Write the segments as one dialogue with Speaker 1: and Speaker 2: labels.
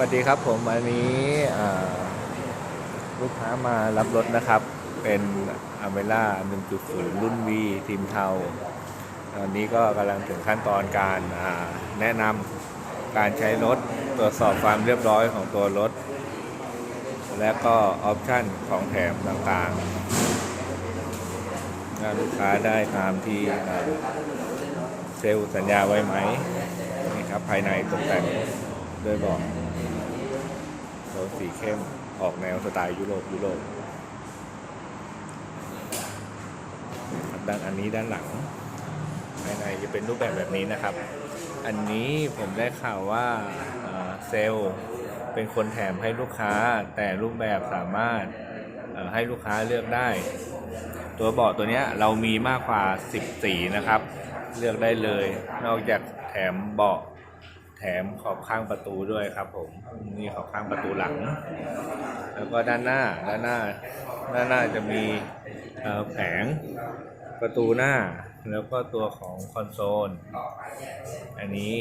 Speaker 1: วัสดีครับผมวันนี้ลูกค้ามารับรถนะครับ เป็นอเมล่า1.0 รุ่น V ทีมเทา ตอนนี้ก็กำลังถึงขั้นตอนการแนะนำการใช้รถ ตรวจสอบความเรียบร้อยของตัวรถ และก็ออปชั่นของแถมต่างๆถ้าลูกค้าได้ตามที่เซลล์สัญญาไว้ไหมนี่ครับภายในตกแต่ง ด้วยบาะโทนสีเข้มออกแนวสไตล์ยุโรปยุโรปด้านอันนี้ด้านหลังภายในจะเป็นรูปแบบแบบนี้นะครับ อันนี้ผมได้ข่าวว่าเซลเป็นคนแถมให้ลูกค้าแต่รูปแบบสามารถให้ลูกค้าเลือกได้ ตัวเบาะตัวเนี้ยเรามีมากกว่า 10 สีนะครับ เลือกได้เลย นอกจากแถมเบาะ แถมขอบข้างประตูด้วยครับ ผมนี่ขอบข้างประตูหลัง แล้วก็ด้านหน้าด้านหน้า ด้านหน้าจะมีแผงประตูหน้า แล้วก็ตัวของคอนโซล อันนี้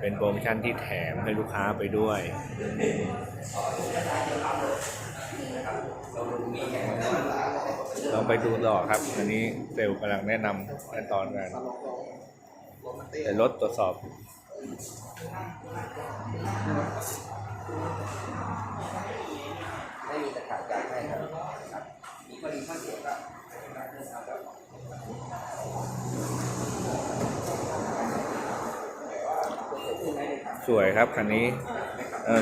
Speaker 1: เป็นโปรโมชั่นที่แถมให้ลูกค้าไปด้วยลองไปดูต่อครับ อันนี้เซลล์กำลังแนะนำขั้นตอนการแต่รถตรวจสอบ
Speaker 2: ไม่มีตะขาบจ่ายให้ครับ มีข้อดีข้อเสียก็
Speaker 1: สวยครับคันนี้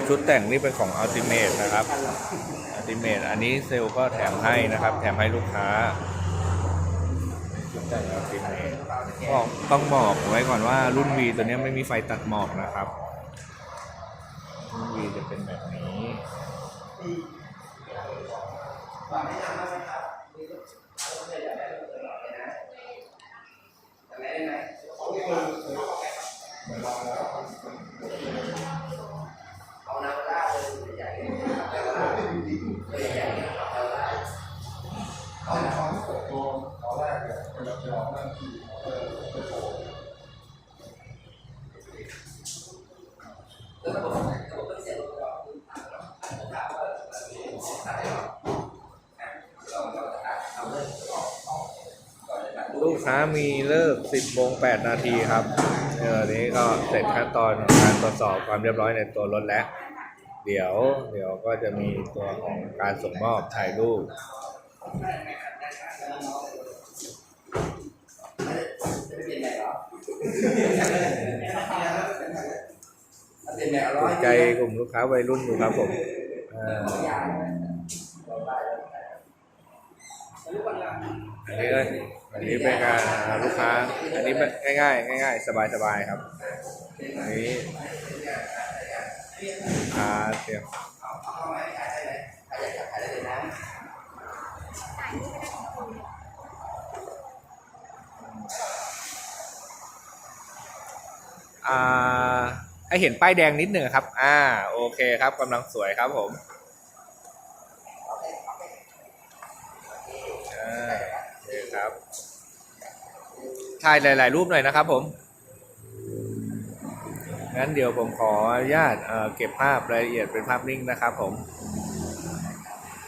Speaker 1: ชุดแต่งนี่เป็นของ Ultimate นะครับ Ultimate อันนี้เซลก็แถมให้นะครับ แถมให้ลูกค้า ชุดแต่ง Ultimate ก็ต้องบอกไว้ก่อนว่ารุ่น V ตัวนี้ไม่มีไฟตัดหมอกนะครับ รุ่น V จะเป็นแบบนี้
Speaker 2: แล้วระบบระบบเครื่องเสียงก็
Speaker 1: ลูกค้ามีเลิก 10โมง8นาทีครับ เออนี้ก็เสร็จขั้นตอนการตรวจสอบความเรียบร้อยในตัวรถแล้ว เดี๋ยว เดี๋ยวก็จะมีตัวของการส่งมอบถ่ายรูป
Speaker 2: จะไม่เปลี่ยนใหญ่หรอเปลี่ยนใหญ่อร่
Speaker 1: ถูกใจกลุ่มลูกค้าวัยรุ่นอยู่ครับผมอันนี้ก็อันนี้เป็นการหาลูกค้า อันนี้เป็นง่ายๆง่าย ๆ สบายๆครับ อันนี้ลูกค้าเตรียมอ่า ให้เห็นป้ายแดงนิดหนึ่งครับ อ่า โอเคครับกำลังสวยครับผมอ่าโอเคครับ ถ่ายหลาย ๆ รูปหน่อยนะครับผม งั้นเดี๋ยวผมขออนุญาตเเก็บภาพรายละเอียดเป็นภาพนิ่งนะครับผม